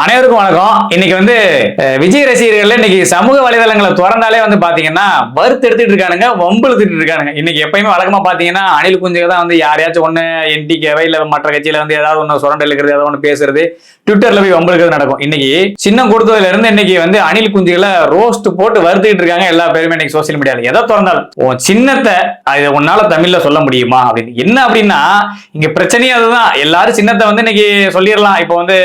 அனைவருக்கும் வணக்கம். இன்னைக்கு வந்து விஜய் ரசிகர்கள் இன்னைக்கு சமூக வலைதளங்களை திறந்தாலே வந்து பாத்தீங்கன்னா வறுத்து எடுத்துட்டு இருக்கானுங்க வம்பு எடுத்துட்டு இருக்கானுங்க. இன்னைக்கு எப்பயுமே வழக்கமா பாத்தீங்கன்னா அணில் குஞ்சுக்கு தான் வந்து யாரையாச்சும் ஒண்ணு என்டிகேவை இல்ல மற்ற கட்சியில வந்து ஏதாவது ஒண்ணு சுரண்டல் இருக்கிறது ஏதாவது ஒண்ணு பேசுறது ட்விட்டர்ல போய் வம்புழுக்கிறது நடக்கும். இன்னைக்கு சின்னம் கொடுத்ததுல இருந்து இன்னைக்கு வந்து அணில் குஞ்சுகளை ரோஸ்ட் போட்டு வறுத்துக்கிட்டு இருக்காங்க எல்லா பேருமே இன்னைக்கு சோசியல் மீடியால எதை திறந்தாலும். உன் சின்னத்தை அது உன்னால தமிழ்ல சொல்ல முடியுமா? அப்படின்னு. என்ன அப்படின்னா இங்க பிரச்சனையே அதுதான். எல்லாரும் சின்னத்தை வந்து இன்னைக்கு சொல்லிடலாம். இப்போ வந்து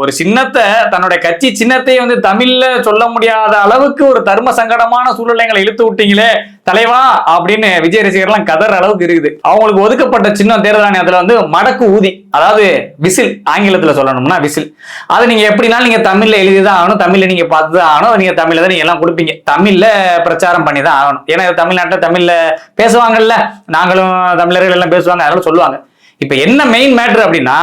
ஒரு சின்னத்தை தன்னுடைய கட்சி சின்னத்தை வந்து தமிழ்ல சொல்ல முடியாத அளவுக்கு ஒரு தர்ம சங்கடமான சூழ்நிலைகளை இழுத்து விட்டீங்களே தலைவா அப்படின்னு விஜய் ரசிகர்லாம் கதற அளவுக்கு இருக்குது. அவங்களுக்கு ஒதுக்கப்பட்ட சின்னம் தேர்தல் ஆணையத்துல வந்து மடக்கு ஊதி அதாவது விசில் ஆங்கிலத்துல சொல்லணும்னா விசில். அதை நீங்க எப்படினாலும் நீங்க தமிழ்ல எழுதிதான் ஆகணும் தமிழ்ல நீங்க பார்த்து தான் ஆகணும் நீங்க தமிழ்ல தான் நீங்க எல்லாம் கொடுப்பீங்க. தமிழ்ல பிரச்சாரம் பண்ணி தான் ஆகணும். ஏன்னா தமிழ்நாட்டில் தமிழ்ல பேசுவாங்கல்ல நாங்களும் தமிழர்கள் எல்லாம் பேசுவாங்க அதனால சொல்லுவாங்க. இப்ப என்ன மெயின் மேட்ரு அப்படின்னா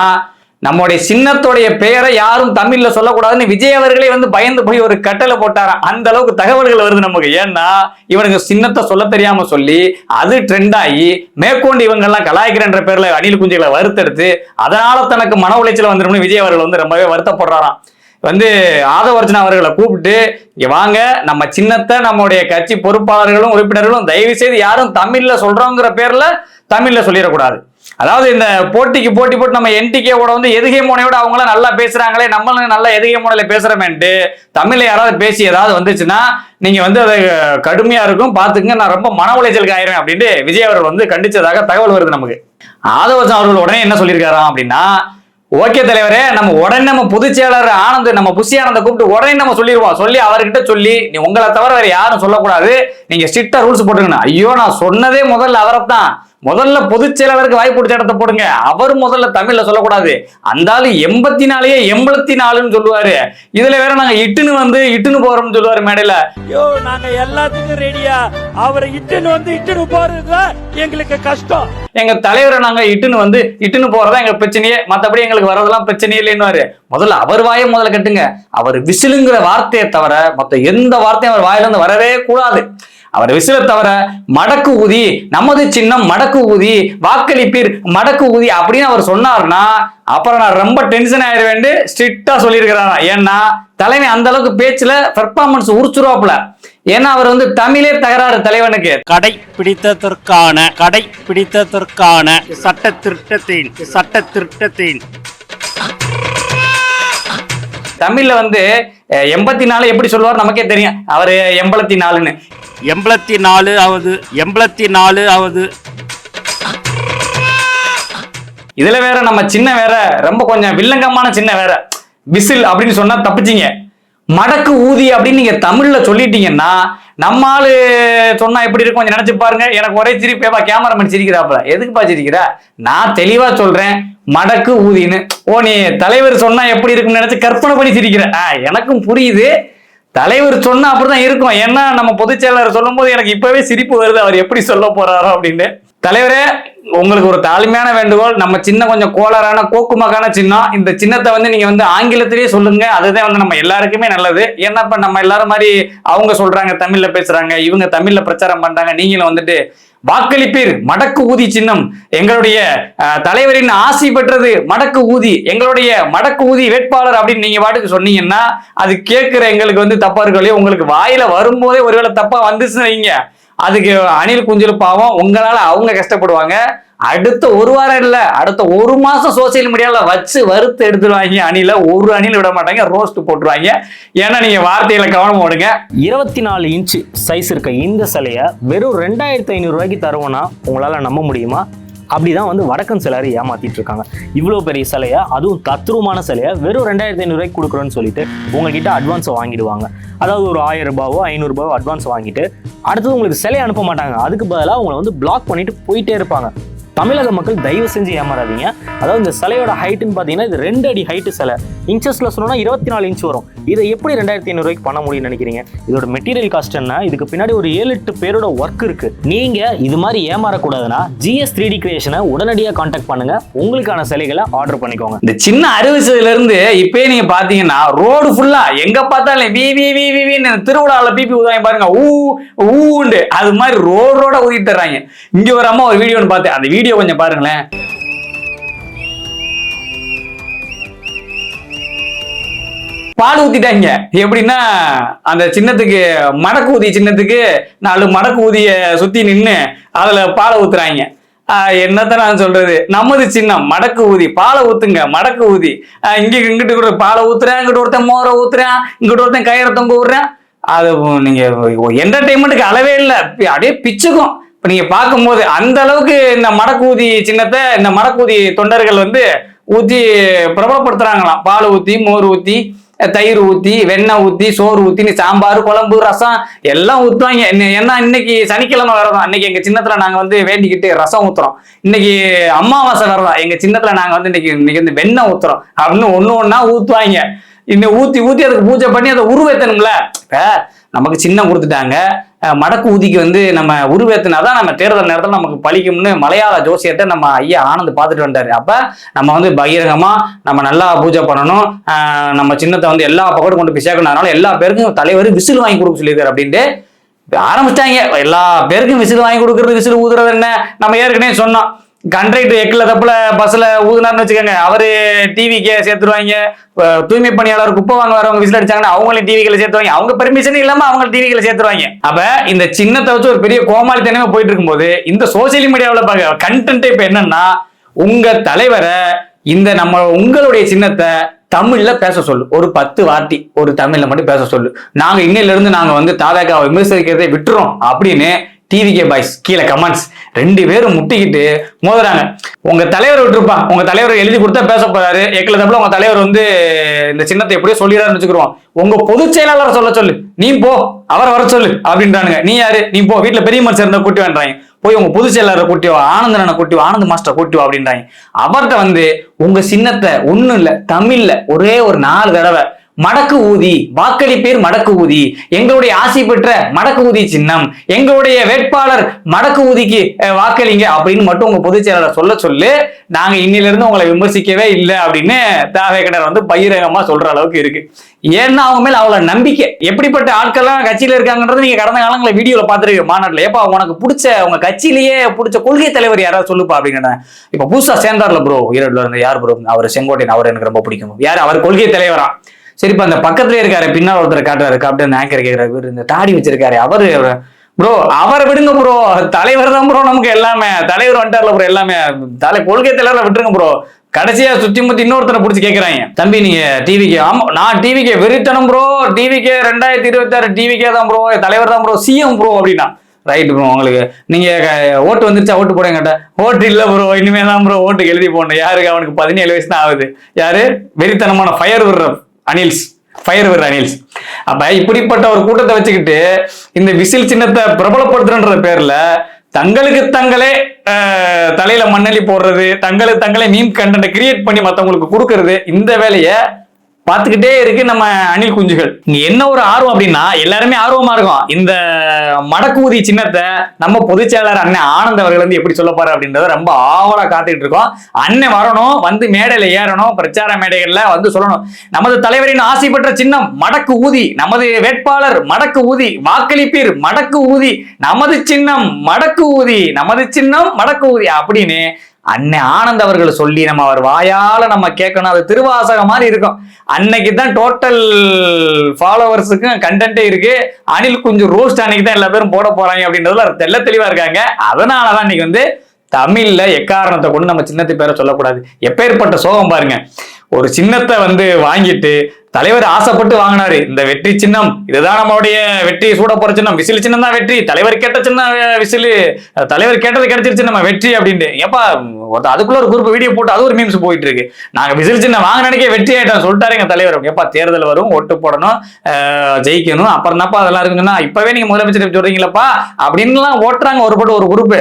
நம்முடைய சின்னத்துடைய பெயரை யாரும் தமிழ்ல சொல்லக்கூடாதுன்னு விஜய் அவர்களே வந்து பயந்து போய் ஒரு கட்டளை போட்டாராம் அந்த அளவுக்கு தகவல்கள் வருது நமக்கு. ஏன்னா இவனுக்கு சின்னத்தை சொல்ல தெரியாம சொல்லி அது ட்ரெண்ட் ஆகி மேற்கொண்டு இவங்கெல்லாம் கலாய்க்கிறன்ற பேர்ல அணில் குஞ்சுகளை வறுத்தெடுத்து அதனால தனக்கு மன உளைச்சல் வந்துடும் விஜய் அவர்கள் வந்து ரொம்பவே வருத்தப்படுறாராம். வந்து ஆதவர்ஜனா அவர்களை கூப்பிட்டு வாங்க நம்ம சின்னத்தை நம்முடைய கட்சி பொறுப்பாளர்களும் உறுப்பினர்களும் தயவு செய்து யாரும் தமிழ்ல சொல்றோங்கிற பேர்ல தமிழ்ல சொல்லிடக்கூடாது. அதாவது இந்த போட்டிக்கு போட்டி போட்டு நம்ம என்டிகே வந்து எதுகை மோனையோட அவங்களாம் நல்லா பேசுறாங்களே நம்மளும் நல்லா எதுகை மோனையில பேசுறமேன்ட்டு தமிழ்ல யாராவது பேசி ஏதாவது வந்துச்சுன்னா நீங்க வந்து அது கடுமையா இருக்கும் பாத்துங்க நான் ரொம்ப மன உளைச்சலுக்கு ஆயிருவேன் அப்படின்ட்டு விஜய் அவர்கள் வந்து கண்டிச்சதாக தகவல் வருது நமக்கு. ஆதவசம் அவர்கள் உடனே என்ன சொல்லியிருக்காராம் அப்படின்னா ஓகே தலைவரே நம்ம உடனே நம்ம பொதுச் செயலாளர் ஆனந்த் நம்ம புஷி ஆனந்த கூப்பிட்டு உடனே நம்ம சொல்லிடுவோம். சொல்லி அவர்கிட்ட சொல்லி நீ உங்களை தவிர வேற யாரும் சொல்லக்கூடாது. நீங்க ஸ்ட்ரிக்டா ரூல்ஸ் போட்டுக்கணும். ஐயோ நான் சொன்னதே முதல்ல அவரைத்தான். முதல்ல பொதுச் செயலாளருக்கு வாய்ப்பு பிடிச்ச இடத்த போடுங்க. அவர் முதல்ல தமிழ்ல சொல்லக்கூடாது. அந்த ஆளு எண்பத்தி நாலையே எண்பத்தி நாலுன்னு சொல்லுவாரு. இதுல வேற நாங்க இட்டுன்னு வந்து இட்டுன்னு போறோம்னு சொல்லுவாரு மேடையில. யோ நாங்க எல்லாத்துக்கும் ரெடியா அவரை இட்டுன்னு வந்து இட்டுன்னு போறதுதான் எங்களுக்கு கஷ்டம். எங்க தலைவரை நாங்க இட்டுன்னு வந்து இட்டுன்னு போறதா எங்க பிரச்சனையே. மத்தபடி எங்களுக்கு வரதெல்லாம் பிரச்சனையே இல்லைன்னு முதல்ல அவர் வாயை முதல்ல கட்டுங்க. அவர் விசிலுங்கிற வார்த்தையை தவிர மத்த எந்த வார்த்தையும் அவர் வாயில இருந்து வரவே கூடாது. அவர் விசில தவிர மடக்கு ஊதி நமது சின்னம் மடக்கு ஊதி வாக்களிப்பீர் மடக்கு ஊதி அப்படின்னு அவர் சொன்னார்னா அப்புறம் நான் ரொம்ப டென்ஷன் ஆயிடுவேன் ஸ்ட்ரிக்டா சொல்லியிருக்கிறாரா ஏன்னா தலைமை அந்த அளவுக்கு பேச்சுல பெர்ஃபார்மன்ஸ் உரிச்சுருவாப்புல. ஏன்னா அவர் வந்து தமிழே தகராறு தலைவனுக்கு. கடை பிடித்ததற்கான கடை பிடித்ததற்கான சட்ட திருட்டத்தின் சட்ட திருட்டத்தின் தமிழ்ல வந்து எண்பத்தி நாலு எப்படி சொல்லுவார் நமக்கே தெரியும். அவரு எண்பத்தி நாலுன்னு. எண்பத்தி நாலு ஆவது எண்பத்தி நாலு ஆவது இதுல வேற நம்ம சின்ன வேற ரொம்ப கொஞ்சம் வில்லங்கமான சின்ன வேற. விசில் அப்படின்னு சொன்னா தப்பிச்சிங்க. மடக்கு ஊதி அப்படின்னு நீங்க தமிழ்ல சொல்லிட்டீங்கன்னா நம்ம ஆளு சொன்னா எப்படி இருக்கும் கொஞ்சம் நினைச்சு பாருங்க. எனக்கு ஒரே சிரிப்பேப்பா கேமராமேன் சிரிக்கிறாப்புல. எதுக்குப்பா சிரிக்கிற? நான் தெளிவா சொல்றேன் மடக்கு ஊதின்னு. ஓ நீ தலைவர் சொன்னா எப்படி இருக்கும்னு நினைச்சு கற்பனை பண்ணி சிரிக்கிற. எனக்கும் புரியுது. தலைவர் சொன்னா அப்படிதான் இருக்கும். ஏன்னா நம்ம பொதுச் செயலாளர் சொல்லும் போது எனக்கு இப்பவே சிரிப்பு வருது. அவர் எப்படி சொல்ல போறாரோ அப்படின்னு. தலைவரே உங்களுக்கு ஒரு தாழ்மையான வேண்டுகோள் நம்ம சின்ன கொஞ்சம் கோளரான கோக்குமக்கான சின்னம் இந்த சின்னத்தை வந்து நீங்க வந்து ஆங்கிலத்திலேயே சொல்லுங்க அதுதான் வந்து நம்ம எல்லாருக்குமே நல்லது. ஏன்னா இப்ப நம்ம எல்லாரும் மாதிரி அவங்க சொல்றாங்க தமிழ்ல பேசுறாங்க இவங்க தமிழ்ல பிரச்சாரம் பண்றாங்க நீங்களும் வந்துட்டு வாக்களிப்பீர். மடக்கு ஊதி சின்னம் எங்களுடைய தலைவரின் ஆசி பெற்றது மடக்கு ஊதி எங்களுடைய மடக்கு ஊதி வேட்பாளர் அப்படின்னு நீங்க பாட்டுக்கு சொன்னீங்கன்னா அது கேட்கிற எங்களுக்கு வந்து தப்பா இருக்கலையோ உங்களுக்கு வாயில வரும்போதே ஒருவேளை தப்பா வந்துச்சுன்னு வைங்க. அதுக்கு அணில் குஞ்சல் பாவம் உங்களால அவங்க கஷ்டப்படுவாங்க. அடுத்த ஒரு வாரம் இல்லை அடுத்த ஒரு மாசம் சோசியல் மீடியாவில் வச்சு வறுத்து எடுத்துருவாங்க அணில. ஒரு அணில் விட மாட்டாங்க ரோஸ்ட் போட்டுருவாங்க. ஏன்னா நீங்க வார்த்தையில கவனம் போடுங்க. இருபத்தி நாலு இன்ச்சு சைஸ் இருக்க இந்த சிலையை வெறும் ரெண்டாயிரத்தி ஐநூறுரூவாய்க்கு தருவோன்னா உங்களால் நம்ப முடியுமா? அப்படிதான் வந்து வடக்கன் சிலரை ஏமாத்திட்டு இருக்காங்க. இவ்வளோ பெரிய சிலையை? அதுவும் தத்ரூமான சிலையை? வெறும் ரெண்டாயிரத்தி ஐநூறுரூவாய்க்கு கொடுக்குறோன்னு சொல்லிட்டு உங்ககிட்ட அட்வான்ஸை வாங்கிடுவாங்க. அதாவது ஒரு ஆயிரம் ரூபாவோ ஐநூறுரூபாவோ அட்வான்ஸ் வாங்கிட்டு அடுத்தது உங்களுக்கு சிலையை அனுப்ப மாட்டாங்க. அதுக்கு பதிலாக உங்களை வந்து பிளாக் பண்ணிட்டு போயிட்டே இருப்பாங்க. தமிழக மக்கள் தயவு செஞ்சு ஏமாறாதீங்க. அதாவது இந்த சிலையோட ஹைட்டுன்னு பார்த்தீங்கன்னா இது ரெண்டு அடி ஹைட்டு சிலை. இன்ச்சஸில் சொன்னோன்னா இருபத்தி நாலு இன்ச் வரும். இதை எப்படி ரெண்டாயிரத்தி ஐநூறுரூவாய்க்கு பண்ண முடியும்னு நினைக்கிறீங்க? இதோட மெட்டீரியல் காஸ்ட் என்ன? இதுக்கு பின்னாடி ஒரு ஏழு எட்டு பேரோட ஒர்க் இருக்கு. நீங்க இது மாதிரி ஏமாறக்கூடாதுன்னா ஜிஎஸ் த்ரீ டி கிரியேஷனை உடனடியாக காண்டாக்ட் பண்ணுங்க. உங்களுக்கான சிலைகளை ஆர்டர் பண்ணிக்கோங்க. இந்த சின்ன அறுவசதுல இருந்து இப்பயே நீங்க பாத்தீங்கன்னா ரோடு ஃபுல்லா எங்க பார்த்தாலும் வி வி வி வி திருவிழாவில் பிபி ஊதாங்க பாருங்க. ஊ ஊண்டு. அது மாதிரி ரோடு ரோட ஊதிட்டு தர்றாங்க. இங்க ஒரு அம்மா ஒரு வீடியோன்னு பார்த்தேன். அந்த வீடியோ கொஞ்சம் பாருங்களேன். பால் ஊத்திட்டாங்க. எப்படின்னா அந்த சின்னத்துக்கு மடக்கு ஊதி சின்னத்துக்கு நாலு மடக்கு ஊதிய சுத்தி நின்று அதுல பாலை ஊத்துறாங்க. என்னத்த நான் சொல்றது? நமது சின்னம் மடக்கு ஊதி பாலை ஊத்துங்க மடக்கு ஊதி. இங்க இங்கிட்டு கூட பாலை ஊத்துறேன் இங்கிட்டு ஒருத்தன் மோரை ஊத்துறேன் இங்கிட்டு ஒருத்தன் கயிறை தொங்க விடுறேன் அது நீங்க என்டர்டைன்மெண்ட்டுக்கு அளவே இல்லை. அப்படியே பிச்சுக்கும். இப்ப நீங்க பார்க்கும்போது அந்த அளவுக்கு இந்த மடக்கூதி சின்னத்தை இந்த மடக்கூதி தொண்டர்கள் வந்து ஊத்தி பிரபலப்படுத்துறாங்களாம். பால் ஊத்தி மோர் ஊத்தி. தயிர் ஊத்தி வெண்ணெய் ஊத்தி சோறு ஊத்தி நீ சாம்பார் குழம்பு ரசம் எல்லாம் ஊத்துவாங்க. என்ன- ஏன்னா இன்னைக்கு சனிக்கிழமை வரதான் இன்னைக்கு எங்க சின்னத்துல நாங்க வந்து வேண்டிக்கிட்டு ரசம் ஊத்துறோம். இன்னைக்கு அம்மாவாசை வரதான் எங்க சின்னத்துல நாங்க வந்து இன்னைக்கு இன்னைக்கு வந்து வெண்ணெய் ஊத்துறோம். அப்படின்னு ஒன்று ஒன்றா ஊத்துவாங்க. இன்னும் ஊத்தி ஊத்தி அதுக்கு பூஜை பண்ணி அதை உருவேத்தணும்ல. நமக்கு சின்னம் கொடுத்துட்டாங்க. மடக்கு ஊதிக்கு வந்து நம்ம உருவேத்தினாதான் நம்ம தேர்தல் நேரத்தில் நமக்கு பழிக்கும்னு மலையாள ஜோசியத்தை நம்ம ஐயா ஆனந்த் பார்த்துட்டு வந்தாரு. அப்ப நம்ம வந்து பகிரங்கமா நம்ம நல்லா பூஜை பண்ணணும். நம்ம சின்னத்தை வந்து எல்லா பக்கத்தும் கொண்டு போய் சேர்க்கணும் அதனால எல்லா பேருக்கும் தலைவர் விசில் வாங்கி கொடுக்க சொல்லியிருக்காரு அப்படின்ட்டு ஆரம்பிச்சிட்டாங்க. எல்லா பேருக்கும் விசில் வாங்கி கொடுக்கறது விசில் ஊதுறது என்ன? நம்ம ஏற்கனவே சொன்னோம். கண்ட்ரைட் எக்கில் தப்புல பஸ்ஸில் ஊதுனார்னு வச்சுக்கோங்க. அவர் டிவிக்கு சேர்த்துருவாங்க. தூய்மை பணியாளர் குப்பை வாங்க வரவங்க விசில் அடிச்சாங்கன்னா அவங்களையும் டிவிகளை சேர்த்துவாங்க அவங்க பெர்மிஷன் இல்லாமல் அவங்க டிவிகளை சேர்த்துருவாங்க. அப்போ இந்த சின்னத்தை வச்சு ஒரு பெரிய கோமாளித்தனமே போயிட்டு இருக்கும்போது இந்த சோசியல் மீடியாவில் பார்க்க கண்டென்ட் இப்போ என்னன்னா உங்கள் தலைவரை இந்த நம்ம உங்களுடைய சின்னத்தை தமிழ்ல பேச சொல்லு. ஒரு பத்து வார்த்தை ஒரு தமிழ்ல மட்டும் பேச சொல்லு. நாங்க இன்னையில இருந்து நாங்க வந்து தாதாக்காவை விமர்சிக்கிறதை விட்டுறோம் அப்படின்னு டிவிகே பாய்ஸ் கீழே கமெண்ட்ஸ் ரெண்டு பேரும் முட்டிக்கிட்டு மோதுறாங்க. உங்க தலைவர் விட்டுருப்பா உங்க தலைவர் எழுதி கொடுத்தா பேச போறாரு. எக்கல தப்புல உங்க தலைவர் வந்து இந்த சின்னத்தை எப்படியோ சொல்லிடுறாருன்னு வச்சுக்கிறோம் உங்க பொதுச் செயலாளரை சொல்ல சொல்லு. நீ போ அவரை வர சொல்லு அப்படின்றானுங்க. நீ யாரு? நீ போ. வீட்டுல பெரிய மனுஷன் இருந்தா கூட்டி வேண்டாங்க போய் உங்க பொதுச் செயலாளரை கூட்டி வா ஆனந்தனை கூட்டி வா ஆனந்த் மாஸ்டர் கூட்டி வா அப்படின்றாங்க. அவர்கிட்ட வந்து உங்க சின்னத்தை ஒண்ணும் இல்ல தமிழ்ல ஒரே ஒரு நாலு தடவை மடக்கு ஊதி வாக்களிப்பேர் மடக்கு ஊதி. எங்களுடைய ஆசை பெற்ற மடக்கு ஊதி சின்னம். எங்களுடைய வேட்பாளர் மடக்கு ஊதிக்கு வாக்களிங்க அப்படின்னு மட்டும் உங்க பொதுச் செயலாளர் சொல்ல சொல்லு. நாங்க இன்னிலிருந்து உங்களை விமர்சிக்கவே இல்லை அப்படின்னு தேவைக்கடர் வந்து பகிரங்கமா சொல்ற அளவுக்கு இருக்கு. ஏன்னா அவங்க மேல அவ்வளவு நம்பிக்கை. எப்படிப்பட்ட ஆட்கள்லாம் கட்சியில இருக்காங்கன்றது நீங்க கடந்த காலங்களில் வீடியோல பாத்துருக்கீங்க மாநாட்டில். ஏப்பா உனக்கு பிடிச்ச உங்க கட்சியிலேயே பிடிச்ச கொள்கை தலைவர் யாராவது சொல்லுப்பா அப்படிங்கிறேன் இப்ப புதுசா சேர்ந்தார்ல ப்ரோ ஈரோடுல இருந்து. யார் ப்ரோ அவர் செங்கோட்டையன். அவர் எனக்கு ரொம்ப பிடிக்கும். யார்? அவர் கொள்கை தலைவரா? சரிப்பா அந்த பக்கத்துலயே இருக்காரு பின்னால் ஒருத்தர் காட்டுறாரு அப்படியே ஆங்கர் கேட்கிறாரு இவர் இந்த தாடி வச்சிருக்காரு அவரு ப்ரோ அவரை விடுங்க ப்ரோ தலைவர் தான் ப்ரோ நமக்கு எல்லாமே. தலைவர் வந்துட்டார்ல ப்ரோ எல்லாமே. தலை கொள்கை தலைவரை விட்டுருங்க ப்ரோ கடைசியா சுத்தி முத்தி இன்னொருத்தரை பிடிச்சி கேட்கறாங்க தம்பி நீங்க டிவிக்கு ஆமா நான் டிவிக்கு வெறித்தனம் ப்ரோ டிவிக்கு ரெண்டாயிரத்தி இருபத்தி ஆறு டிவிக்கே தான் ப்ரோ தலைவர் தான் ப்ரோ சிஎம் ப்ரோ அப்படின்னா. ரைட் ப்ரோ உங்களுக்கு. நீங்க ஓட்டு வந்துருச்சா ஓட்டு போடுங்க கேட்ட. ஓட்டு இல்ல ப்ரோ இனிமே தான் ப்ரோ ஓட்டுக்கு எழுதி போடணும். யாருக்கு? அவனுக்கு பதினேழு வயசு தான் ஆகுது. யாரு? வெறித்தனமான ஃபயர் விடுற அனில்ஸ் ஃபயர் விடுற அனில்ஸ் அப்ப இப்படிப்பட்ட ஒரு கூட்டத்தை வச்சுக்கிட்டு இந்த விசில் சின்னத்தை பிரபலப்படுத்துறன்ற பேர்ல தங்களுக்கு தங்களே தலையில மண்ணலி போடுறது தங்களுக்கு தங்களே மீம் கண்டென்ட் கிரியேட் பண்ணி மத்தவங்களுக்கு கொடுக்கறது இந்த வேலையை பார்த்துக்கிட்டே இருக்கு நம்ம அணில் குஞ்சுகள். இங்க என்ன ஒரு ஆர்வம் அப்படின்னா எல்லாருமே ஆர்வமா இருக்கும். இந்த மடக்கூதி சின்னத்தை நம்ம பொதுச்செயலாளர் அண்ணன் ஆனந்த் அவர்கள் வந்து எப்படி சொல்ல போறாரு அப்படின்றத ரொம்ப ஆவலா காத்துக்கிட்டு இருக்கோம். அண்ணன் வரணும் வந்து மேடையில ஏறணும் பிரச்சார மேடைகள்ல வந்து சொல்லணும். நமது தலைவரின் ஆசை பெற்ற சின்னம் மடக்கு ஊதி. நமது வேட்பாளர் மடக்கு ஊதி. வாக்களிப்பீர் மடக்கு ஊதி. நமது சின்னம் மடக்கு ஊதி. நமது சின்னம் மடக்கு ஊதி. அப்படின்னு அன்னை ஆனந்த் அவர்கள் சொல்லி நம்ம அவர் வாயால நம்ம கேட்கணும். அது திருவாசகம் மாதிரி இருக்கும். அன்னைக்கு தான் டோட்டல் ஃபாலோவர்ஸுக்கும் கண்டென்ட்டே இருக்கு. அனில் குஞ்சு ரோஸ்ட் அன்னைக்கு தான் எல்லா பேரும் போட போறாங்க அப்படின்றதுல தெல்ல தெளிவா இருக்காங்க. அதனாலதான் இன்னைக்கு வந்து தமிழ்ல எக்காரணத்தை கொண்டு நம்ம சின்னத்தை பேரை சொல்லக்கூடாது. எப்பேற்பட்ட சோகம் பாருங்க. ஒரு சின்னத்தை வந்து வாங்கிட்டு தலைவர் ஆசைப்பட்டு வாங்கினாரு. இந்த வெற்றி சின்னம் இதுதான் நம்மளுடைய வெற்றி சூட போற சின்னம். விசில் சின்னம் தான் வெற்றி. தலைவர் கேட்ட சின்ன விசில் தலைவர் கேட்டது கிடைச்சிருச்சு நம்ம வெற்றி அப்படின்ட்டு. ஏப்பா ஒரு அதுக்குள்ள ஒரு குரூப் வீடியோ போட்டு அது ஒரு மீம்ஸ் போயிட்டு இருக்கு நாங்க விசில் சின்னம் வாங்கினே வெற்றி ஆயிட்டோம். சொல்லிட்டாரு எங்க தலைவர். ஏப்பா தேர்தல் வரும் ஓட்டு போடணும் ஜெயிக்கணும். அப்புறம் தான்ப்பா அதெல்லாம் இருக்குன்னா இப்பவே நீங்க முதலமைச்சர் சொல்றீங்களப்பா அப்படின்லாம் ஓட்டுறாங்க ஒரு பட்டு ஒரு குரூப்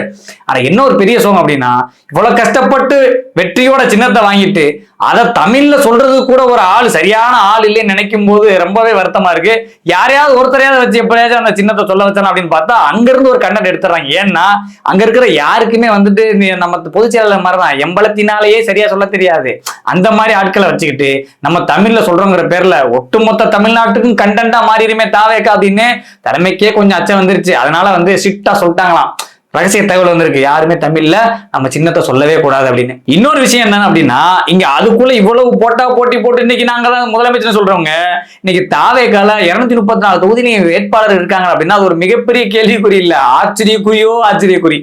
ஆனா என்ன ஒரு பெரிய சோகம் அப்படின்னா இவ்வளவு கஷ்டப்பட்டு வெற்றியோட சின்னத்தை வாங்கிட்டு அதை தமிழ்ல சொல்றது கூட ஒரு ஆள் சரியான ஆள் இல்லைன்னு நினைக்கும் போது ரொம்பவே வருத்தமா இருக்கு. யாரையாவது ஒருத்தரையாவது வச்சு எப்படியாச்சும் அந்த சின்னத்தை சொல்ல வச்சான அப்படின்னு பார்த்தா அங்கிருந்து ஒரு கண்டென்ட் எடுத்துறாங்க ஏன்னா அங்க இருக்கிற யாருக்குமே வந்துட்டு நம்ம பொதுச் செயலாளர் மாதிரி தான் எம்பளத்தினாலேயே சரியா சொல்ல தெரியாது. அந்த மாதிரி ஆட்களை வச்சுக்கிட்டு நம்ம தமிழ்ல சொல்றோங்கிற பேர்ல ஒட்டுமொத்த தமிழ்நாட்டுக்கும் கண்டென்ட்டா மாறிடுமே தாவேக்கா அப்படின்னு தலைமைக்கே கொஞ்சம் அச்சம் வந்துருச்சு. அதனால வந்து ஸ்ட்ரிக்டா சொல்லிட்டாங்களாம். ரகசிய தகவல் வந்திருக்கு. யாருமே தமிழ்ல நம்ம சின்னத்தை சொல்லவே கூடாது அப்படின்னு. இன்னொரு விஷயம் என்ன அப்படின்னா இங்க அதுக்குள்ள இவ்வளவு போட்டா போட்டி போட்டு இன்னைக்கு நாங்க தான் முதலமைச்சர் சொல்றவங்க இன்னைக்கு தாவேக்கால இருநூத்தி முப்பத்தி நாலு தொகுதி வேட்பாளர் இருக்காங்க அப்படின்னா அது ஒரு மிகப்பெரிய கேள்விக்குறி இல்ல. ஆச்சரியக்குறியோ ஆச்சரியக்குறி.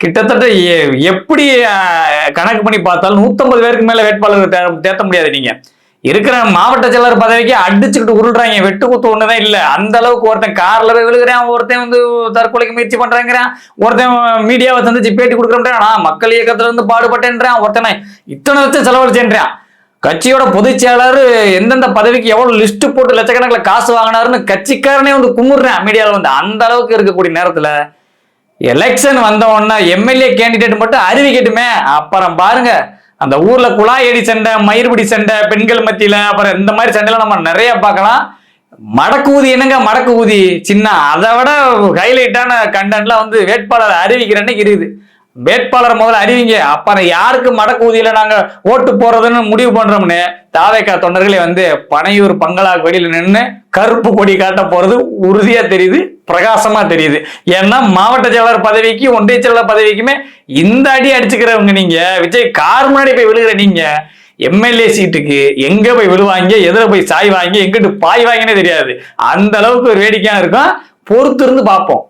கிட்டத்தட்ட எப்படி கணக்கு பண்ணி பார்த்தாலும் நூத்தம்பது பேருக்கு மேல வேட்பாளர் தே- தேர்த்த முடியாது நீங்க. இருக்கிற மாவட்ட செயலர் பதவிக்கு அடிச்சுக்கிட்டு உருள்றாங்க. வெட்டு குத்து ஒண்ணுதான் இல்ல. அந்த அளவுக்கு ஒருத்தன் கார்ல போய் விழுகிறான். ஒருத்தன் வந்து தற்கொலைக்கு முயற்சி பண்றாங்கிறான். ஒருத்தன் மீடியாவை சந்திச்சு பேட்டி கொடுக்குறேன் நான் மக்கள் இயக்கத்துல இருந்து பாடுபட்டேன்றான். ஒருத்தனை இத்தனை லட்சம் செலவழிச்சேன்றான். கட்சியோட பொதுச் செயலாளர் எந்தெந்த பதவிக்கு எவ்வளவு லிஸ்ட் போட்டு லட்சக்கணக்கில் காசு வாங்கினாருன்னு கட்சிக்காரனே வந்து குமுறுறேன் மீடியாவில் வந்து. அந்த அளவுக்கு இருக்கக்கூடிய நேரத்துல எலெக்ஷன் வந்த உடனே எம்எல்ஏ கேண்டிடேட் மட்டும் அறிவிக்கட்டுமே அப்புறம் பாருங்க. அந்த ஊர்ல குழாயடி சண்டை மயிர்பிடி சண்டை பெண்கள் மத்தியில அப்புறம் இந்த மாதிரி சண்டைலாம் நம்ம நிறைய பார்க்கலாம். மடக்கு ஊதி என்னங்க? மடக்கு ஊதி. சின்ன அதை விட ஹைலைட்டான கண்டென்ட்லாம் வந்து வேட்பாளர் அறிவிக்கிற அன்னைக்கு இருக்குது. வேட்பாளர் முதல்ல அறிவிங்க. அப்ப யாருக்கு மடக்கு ஊதியில நாங்க ஓட்டு போறதுன்னு முடிவு பண்றோம்னு. தாவேக்கா தொண்டர்களே வந்து பனையூர் பங்களா வெளியில நின்று கருப்பு கொடி காட்ட போறது உறுதியா தெரியுது பிரகாசமா தெரியுது. ஏன்னா மாவட்ட செயலாளர் பதவிக்கு ஒன்றிய செயலாளர் பதவிக்குமே இந்த அடி அடிச்சுக்கிறவங்க நீங்க. விஜய் கார் முன்னாடி போய் விழுகிற நீங்க. எம்எல்ஏ சீட்டுக்கு எங்க போய் விழுவாங்க எதுல போய் சாய் வாங்கி எங்கிட்டு பாய் வாங்கினே தெரியாது. அந்த அளவுக்கு ஒரு வேடிக்கையா இருக்கும். பொறுத்திருந்து பார்ப்போம்.